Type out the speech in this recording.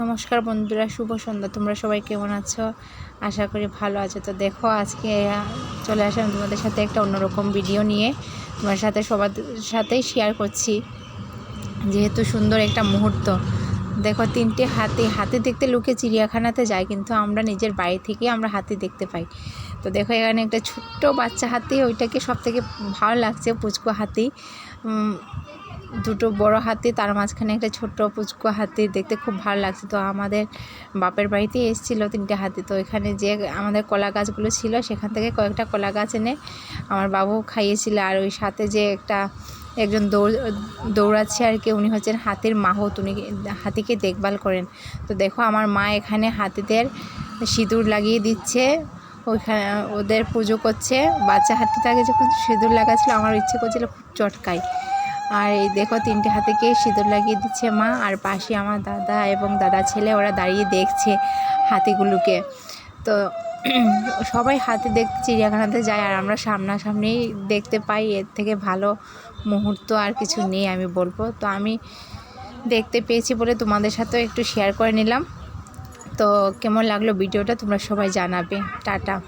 নমস্কার বন্ধুরা, শুভ সন্ধ্যা। তোমরা সবাই কেমন আছো? আশা করি ভালো আছো। তো দেখো, আজকে চলে আসলাম তোমাদের সাথে একটা অন্যরকম ভিডিও নিয়ে। তোমার সাথে সবার সাথেই শেয়ার করছি। যেহেতু সুন্দর একটা মুহূর্ত। দেখো, তিনটে হাতি হাতি দেখতে লোকে চিড়িয়াখানাতে যায়, কিন্তু আমরা নিজের বাড়ি থেকেই আমরা হাতি দেখতে পাই। তো দেখো, এখানে একটা ছোট্ট বাচ্চা হাতি, ওইটাকে সব থেকে ভালো লাগছে, পুচকো হাতি। দুটো বড় হাতি, তার মাঝখানে একটা ছোট্ট পুচকো হাতি দেখতে খুব ভালো লাগছে। তো আমাদের বাপের বাড়িতে এসেছিল তিনটে হাতি। তো এখানে যে আমাদের কলা গাছগুলো ছিল, সেখান থেকে কয়েকটা কলা গাছ এনে আমার বাবু খাইয়েছিল। আর ওই সাথে যে একটা, একজন দৌড়, দৌড়াচ্ছে আর কি, উনি হচ্ছেন হাতির মাহত। উনি হাতিকে দেখভাল করেন। তো দেখো আমার মা এখানে হাতিদের সিঁদুর লাগিয়ে দিচ্ছে। ওইখানে ওদের পুজো করছে। বাচ্চা হাতিটাকে যখন সিঁদুর লাগাচ্ছিল, আমার ইচ্ছে করছিল খুব চটকাই আর এই দেখো তিনটে হাতিকে সিঁদুর লাগিয়ে দিচ্ছে মা, আর পাশে আমার দাদা এবং দাদা ছেলে, ওরা দাঁড়িয়ে দেখছে হাতিগুলোকে। তো সবাই হাতি দেখতে চিড়িয়াখানাতে যায়, আর আমরা সামনাসামনি দেখতে পাই, এর থেকে ভালো মুহূর্ত আর কিছু নেই আমি বলব। তো আমি দেখতে পেয়েছি বলে তোমাদের সাথেও একটু শেয়ার করে নিলাম। তো কেমন লাগল ভিডিওটা তোমরা সবাই জানাবে। টাটা।